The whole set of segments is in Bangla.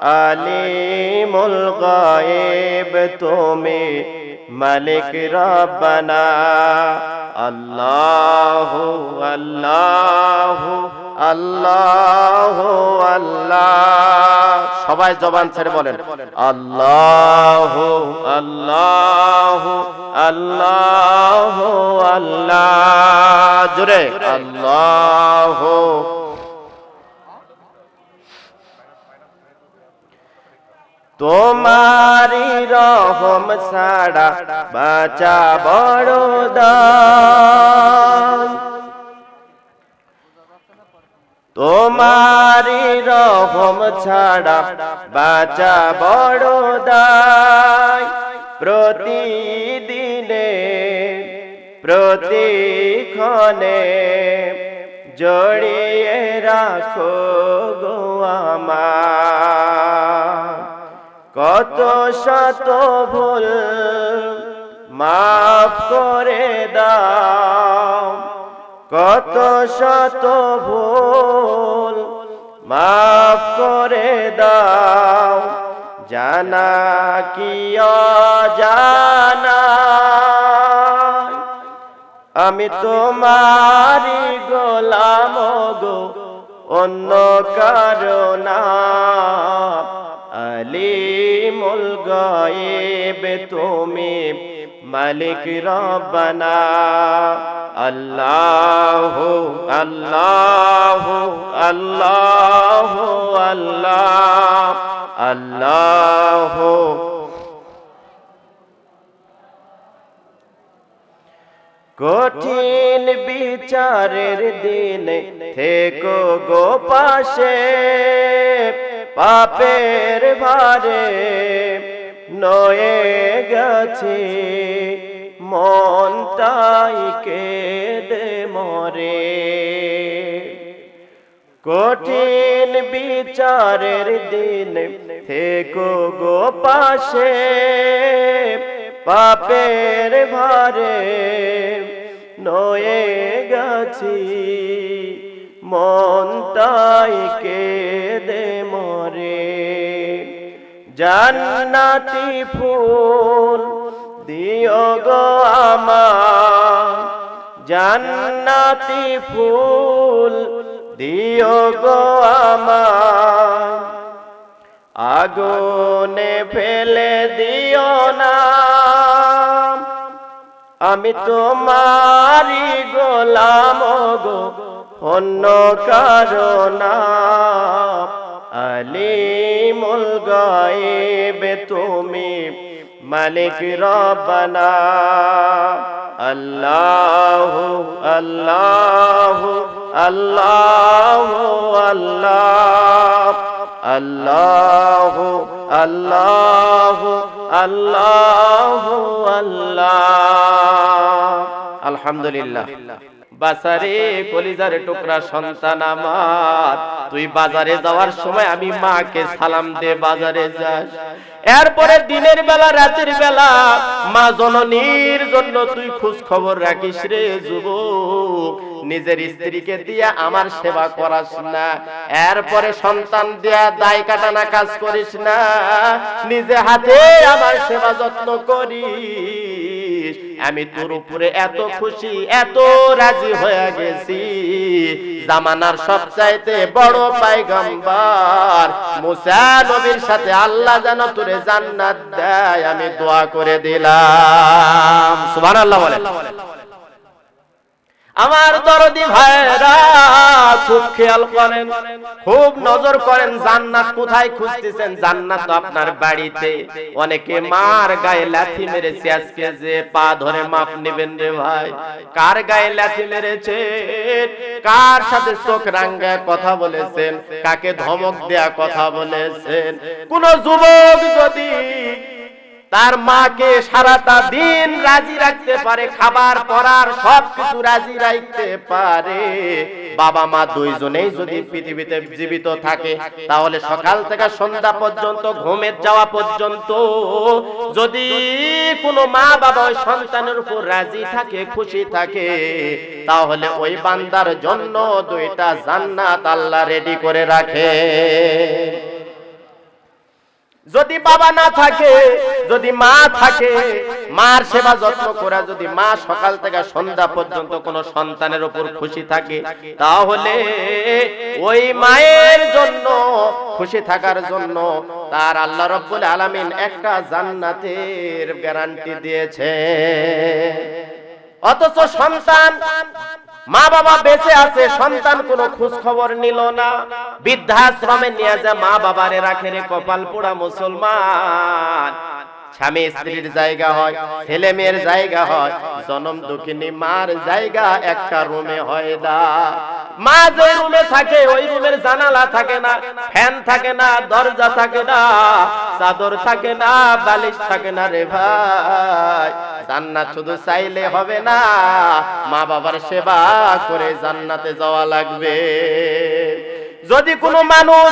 আলিমুল গায়েব তুমি মালিক রব্বানা। আল্লাহ আল্লাহ আল্লাহ আল্লাহ। সবাই জবান ছেড়ে বলেন, আল্লাহ আল্লাহ আল্লাহ আল্লাহ। জোরে, আল্লাহ তোমারি রহম ছাড়া বাঁচা বড় তোমারি রহম ছাড়া বাঁচা বড় প্রতিদিনে, প্রতিক্ষণে জড়িয়ে রাখো গো কত শত ভুল মাফ করে দাও। কত শত ভুল মাফ করে দাও। জানা কি জানা আমি তোমারি গোলাম গো, অন্য কারণা আলিমুল গায়েব তুমি মালিক রব্বানা। আল্লাহ আল্লাহ আল্লাহ আল্লাহ আল্লাহ। কঠিন বিচারের দিন থেকো গো পাশে। পাপের ভারে নয়ে গেছে, মনটাই কেঁদে মরে। কঠিন বিচারের দিন থেকো গো পাশে, পাপের ভারে নয়ে গেছি। মনটাই দে মরে। জান্নাতি ফুল দিও গো আমার। জান্নাতি ফুল দিও গো আমার। আগুনে ফেলে দিও না। আমি তোমারি গোলাম গো। অন্য কারণা আলিমুল গায়েব, তুমি মালিক রব্বানা। আল্লাহ আল্লাহ আল্লাহ আল্লাহ। আল্লাহ আল্লাহ আল্লাহ আল্লাহ। আলহামদুলিল্লাহ। বাসারে কলিজার টুকরা সন্তান আমার। তুই বাজারে যাওয়ার সময় আমি মাকে সালাম দে, বাজারে যাস। এরপরে দিনের বেলা, রাতের বেলা, মা জননীর জন্য তুই খোঁজ খবর রাখিস রে যুবক। নিজের স্ত্রীকে দিয়ে আমার সেবা করাস না। এরপরে সন্তান দিয়া দায় কাটানা কাজ করিস না। নিজে হাতে আমার সেবা যত্ন করিস। আমি তোর উপরে এত খুশি, এত রাজি হয়ে গেছি। জামানার সবচাইতে বড় পাইগম্বর মুসা নবীর সাথে আল্লাহ যেন তোরে জান্নাত দেয়, আমি দোয়া করে দিলাম। সুবহানাল্লাহ বলেন। আমার দরদি ভাইরা খুব খেয়াল করেন, খুব নজর করেন জান্নাত কোথায় খুঁজতেছেন। জান্নাত তো আপনার বাড়িতে। অনেকে মার গায়ে লাথি মেরেছে আজকে যে পা ধরে মাপ নেবেন রে ভাই। কার গায়ে লাথি মেরেছে? কার সাথে চোখ রাঙ্গায় কথা বলেছেন? কাকে ধমক দেয়া কথা বলেছেন? কোন যুবক যদি তার মাকে সারাটা দিন রাজি রাখতে পারে, খাবার, পরার সব কিছু রাজি রাখতে পারে। বাবা মা দুইজনেই যদি পৃথিবীতে জীবিত থাকে, তাহলে সকাল থেকে সন্ধ্যা পর্যন্ত, ঘুমের যাওয়া পর্যন্ত যদি কোনো মা বাবা ওই সন্তানের উপর রাজি থাকে, খুশি থাকে, তাহলে ওই বান্দার জন্য দুইটা জান্নাত আল্লাহ রেডি করে রাখে। যদি বাবা না থাকে, যদি মা থাকে, মার সেবা যত্ন করা, যদি মা সকাল থেকে সন্ধ্যা পর্যন্ত কোনো সন্তানের উপর খুশি থাকে, তাহলে ওই মায়ের জন্য, খুশি থাকার জন্য তার আল্লাহ রব্বুল আলামিন একটা জান্নাতের গ্যারান্টি দিয়েছে। অথচ সন্তান মা বাবা বেঁচে আছে, সন্তান কোনো খোঁজ খবর নিল না। বৃদ্ধাশ্রমে নিয়ে যা মা বাবারে রাখে রে কপাল পোড়া মুসলমান। স্বামী স্ত্রীর জায়গা হয়, ছেলে মেয়ের জায়গা হয়, জনম দুঃখিনী মার জায়গা একটা রুমে হয় না। মা যে রুমে থাকে, ওই রুমের জানালা থাকে না, ফ্যান থাকে না, দরজা থাকে না, চাদর থাকে না, বালিশ থাকে না রে ভাই। জান্নাত শুধু চাইলে হবে না মা বাবার সেবা করে জান্নাতে যাওয়া লাগবে। যদি কোনো মানুষ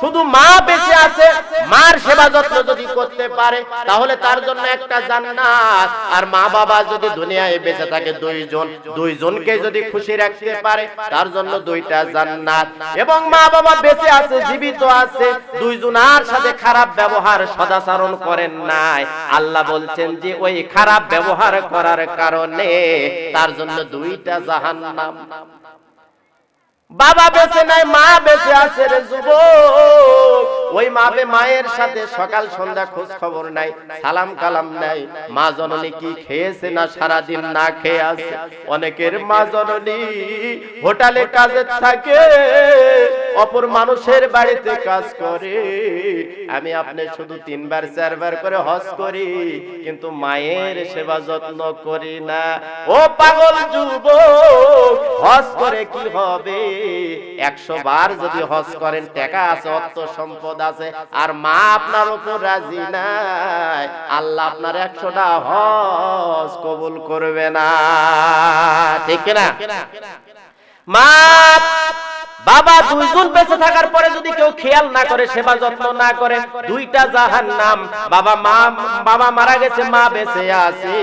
শুধু মা বেঁচে আছে মার সেবা যত্ন যদি করতে পারে তাহলে তার জন্য একটা জান্নাত। আর মা বাবা যদি দুনিয়ায় বেঁচে থাকে দুইজন দুইজনকে যদি খুশি রাখতে পারে তার জন্য দুইটা জান্নাত। এবং মা বাবা বেঁচে আছে জীবিত আছে দুইজনার সাথে খারাপ ব্যবহার সদাচরণ করেন নাই। আল্লাহ বলছেন যে ওই খারাপ ব্যবহার করার কারণে তার জন্য দুইটা জাহান্নাম। বাবা বেঁচে নাই, মা বেঁচে আছে রে যুবক। ওই মাপে মায়ের সাথে সকাল সন্ধ্যা খোঁজ খবর নাই, সালাম কালাম নাই। মা জননী কি খেয়েছে না সারা দিন না খেয়ে আছে? অনেকের মা জননী হোটেলে কাজে থাকে। অপর মানুষের বাড়িতে কাজ করে। আমি আপনি শুধু তিনবার চারবার করে হজ করি কিন্তু মায়ের সেবা যত্ন করি না। ও পাগল যুবক হজ করে কি হবে? একশো বার যদি হজ করেন টাকা আছে অর্থ সম্পদ আছে। আর মা আপনার উপর রাজি নাই। আল্লাহ আপনার একশোটা হজ কবুল করবে না। ঠিক না মা বাবা দুইজন বেঁচে থাকার পরে যদি কেউ খেয়াল না করে, সেবা যত্ন না করে, দুইটা জাহান নাম বাবা মা, বাবা মারা গেছে, মা বেঁচে আছে।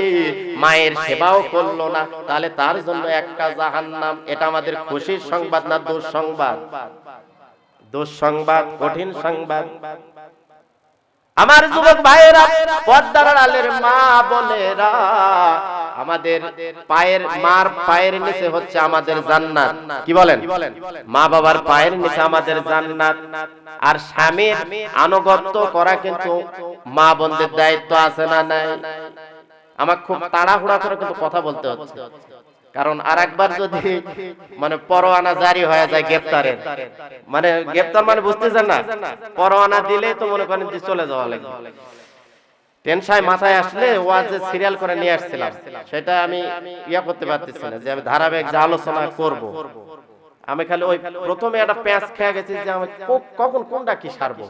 মায়ের সেবাও করল না। তাহলে তার জন্য একটা জাহান নাম এটা আমাদের খুশির সংবাদ না দুঃসংবাদ? দুঃসংবাদ, কঠিন সংবাদ। আমার যুবক ভাইয়েরা, পর্দার আলের মা বোনেরা আমাদের পায়ের মার পায়ের নিচে হচ্ছে আমাদের জান্নাত। কি বলেন? মা বাবার পায়ের নিচে আমাদের জান্নাত। আর স্বামীর আনুগত্য করা কিন্তু মা বোনদের দায়িত্ব আছে না নাই? আমার খুব তাড়াহুড়া করে কিন্তু কথা বলতে হচ্ছে। কারণ আর একবার যদি মানে পরোয়ানা জারি হয়ে যায় গ্রেপ্তারের। মানে গ্রেপ্তার মানে বুঝতেছেন না? পরোয়ানা দিলে তো মনে করেন চলে যাওয়া লাগবে। টেনশায় মাথায় আসলে ওয়াজে সিরিয়াল করে নিয়ে আসছিলাম। সেটা আমি ইয়া করতে পারতেছি না যে আমি ধারাবাহিক যে আলোচনা করব। আমি খালি ওই প্রথমে একটা প্যাঁচ খেয়ে গেছি যে আমি কখন কোনটা কি সারবো?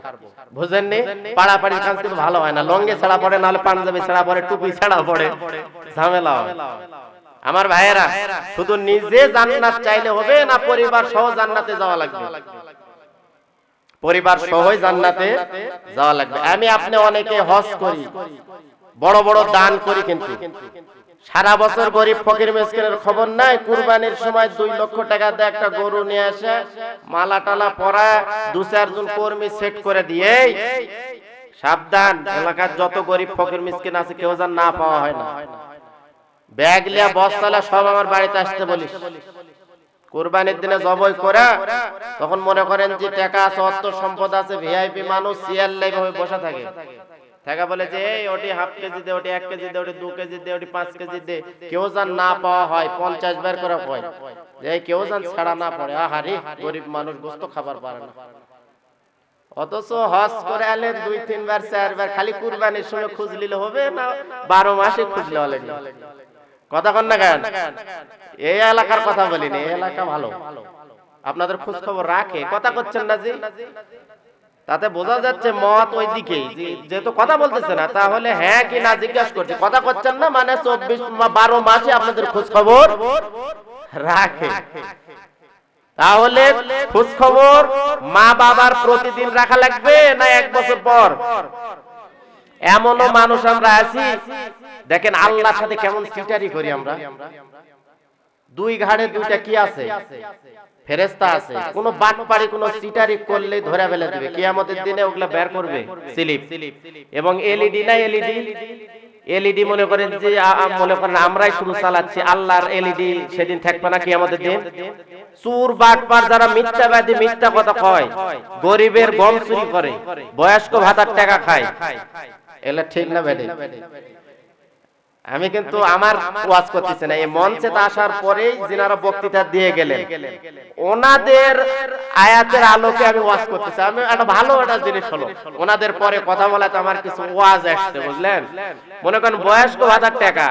বুঝেননি? পাড়াপাড়ির কাজ কিন্তু ভালো হয় না। লঙ্গে ছাড়া পড়ে নাহলে পাঞ্জাবি ছাড়া পড়ে টুপি ছাড়া পড়ে। ঝামেলা আমার ভাইয়েরা শুধু নিজে জান্নাত চাইলে হবে না পরিবার সহ জান্নাতে যাওয়া লাগবে। পরিবার সহই জান্নাতে যাওয়া লাগবে। আমি আপনি অনেকে হজ করি বড় বড় দান করি কিন্তু। সারা বছর গরিব ফকির মিসকিনের খবর নাই কুরবানির সময় দুই লক্ষ টাকা দিয়ে একটা গরু নিয়ে আসে মালা টালা পরা দু চারজন কর্মী সেট করে দিয়ে সাবধান। এলাকার যত গরিব ফকির মিসকিন আছে কেউ যেন না পাওয়া হয় না। ব্যাগ লিয়া বস্তালা সব আমার বাড়িতে আসতে বলিস। কোরবানির দিনে জবই করে তখন মনে করেন যে টাকা আছে অর্থ সম্পদ আছে ভিআইপি মানুষ চেয়ার লাইভ হয়ে বসে থাকে। থাকা বলে যে এই ওটি হাফ কেজি দে ওটি এক কেজি দে ওটি দু কেজি দে ওটি পাঁচ কেজি দে। কেউ যেন না পাওয়া হয় পঞ্চাশ বার করে কয়। যে এই কেউ যেন ছাড়া না পড়ে আহারি গরিব মানুষ গোস্ত খাবার পারে না। অথচ হজ করে আলে দুই তিনবার চারবার খালি কুরবানির সময় খুঁজলিলে হবে না বারো মাসে খুঁজলে হলে কথা কন না কেন? এই এলাকার কথা বলিনি এই এলাকা ভালো। আপনাদের খোঁজ খবর রাখে, কথা করছেন না জি তাতে বোঝা যাচ্ছে মত ওই দিকে যেহেতু কথা বলতেছে না, তাহলে হ্যাঁ কি না জিজ্ঞাসা করছে? কথা করছেন না মানে চব্বিশ বারো মাসে আপনাদের খোঁজ খবর রাখে। তাহলে খোঁজ খবর মা বাবার প্রতিদিন রাখা লাগবে না এক বছর পর? এমনও মানুষ আমরা আছি, দেখেন আল্লাহর সাথে কেমন সিটারি করি আমরা। দুই ঘাড়ে দুইটা কি আছে? ফেরেস্তা আছে। কোন বাটপাড়ি, কোন সিটারি করলে ধরে ফেলে দিবে। কিয়ামতের দিনে ওগুলা বের করবে, স্লিপ। এবং এলইডি না এলইডি? এলইডি মনে করেন যে মনে করেন আমরাই শুধু চালাচ্ছি, আল্লাহর এলইডি সেদিন থাকবে না কিয়ামতের দিন। চুর, বাটপার যারা মিথ্যাবাদী, মিথ্যা কথা কয়, গরিবের গম চুরি করে, বয়স্ক ভাতার টাকা খায়। এগুলা ঠিক না বেডে। আমি কিন্তু আমার ওয়াজ করতেছি না। এই মঞ্চে আসার পরেই যিনারা বক্তৃতা দিয়ে গেলেন। ওনাদের আয়াতের আলোকে আমি ওয়াজ করতেছি। আমি একটা ভালো একটা জিনিস হলো। ওনাদের পরে কথা বলাতে আমার কিছু ওয়াজ আসছে বুঝলেন? মনে করেন বয়স্ক ভাতার টাকা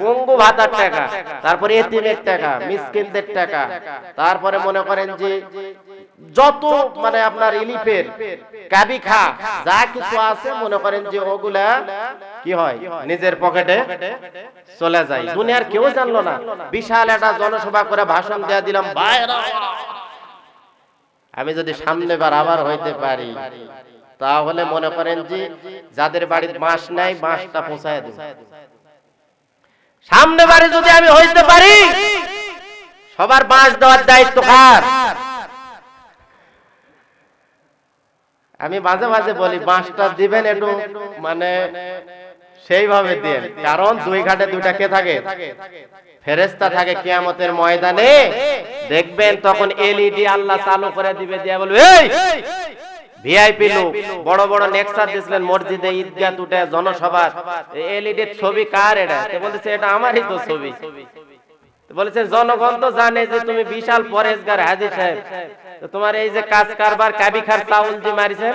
পঙ্গু ভাতার টাকা তারপরে এতিমের টাকা মিসকিনদের টাকা। তারপরে মনে করেন যে যত মানে আপনার ইলিফের কাবি খা যা কিছু আছে মনে করেন যে ওগুলা কি হয়? নিজের পকেটে চলে যায়। দুনিয়ার কেউ জানলো না। বিশাল একটা জনসভা করে ভাষণ দেয়া দিলাম আমি যদি সামনে বার আবার হইতে পারি তাহলে মনে করেন যে যাদের বাড়ির বাঁশ নাই বাঁশটা পৌঁছায় দেব। সামনে বাড়ি যদি আমি হইতে পারি সবার বাঁশ দেওয়ার দায়িত্ব কার? আমি মাঝে মাঝে বলি বাঁশটা দিবেন একটু মানে সেইভাবে দেন। কারণ দুই ঘাটে দুইটা কে থাকে? ফেরেস্তা থাকে? কিয়ামতের ময়দানে। দেখবেন তখন এলইডি আল্লাহ চালু করে দিবে দিয়া বলবে এই! ভিআইপি লোক বড় বড় নেক্সার দিছিলেন মসজিদে ঈদগাহ টুটে জনসভা এলইডি ছবি কার এটা? বলতেছে এটা? আমারই তো ছবি। বলেছে জনগণ তো জানে যে তুমি বিশাল পরেশগার হাজির সাহেব। তোমার এই যে কাজ কারবার কাবি খার চাউল যে মারিছেন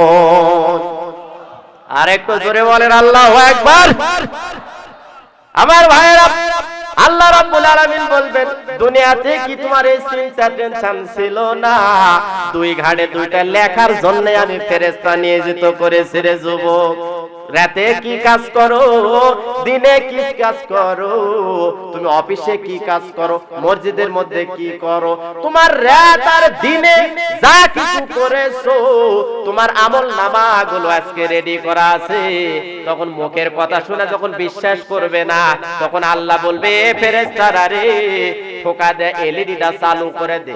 আরেকটু জোরে বলেন আল্লাহ একবার আমার ভাইয়েরা আল্লাহ রাব্বুল আলামিন বলবেন দুনিয়াতে কি তোমার এই চিন্তা টেনশন ছিল না? দুই ঘাড়ে দুইটা লেখার জন্য আমি ফেরেশতা নিয়োজিত করেছি রে যুবক। রাতে কি কাজ করো? দিনে কি কাজ করো? তুমি অফিসে কি কাজ করো? মসজিদের মধ্যে কি করো? তোমার রাত আর দিনে যা কিছু করেছ, তোমার আমল নামা গুলো আজকে রেডি করা আছে। তখন মুখের কথা শুনে যখন বিশ্বাস করবে না, তখন আল্লাহ বলবে ফেরেস্তারা রে ঠোকা দে এলইডিটা চালু করে দে।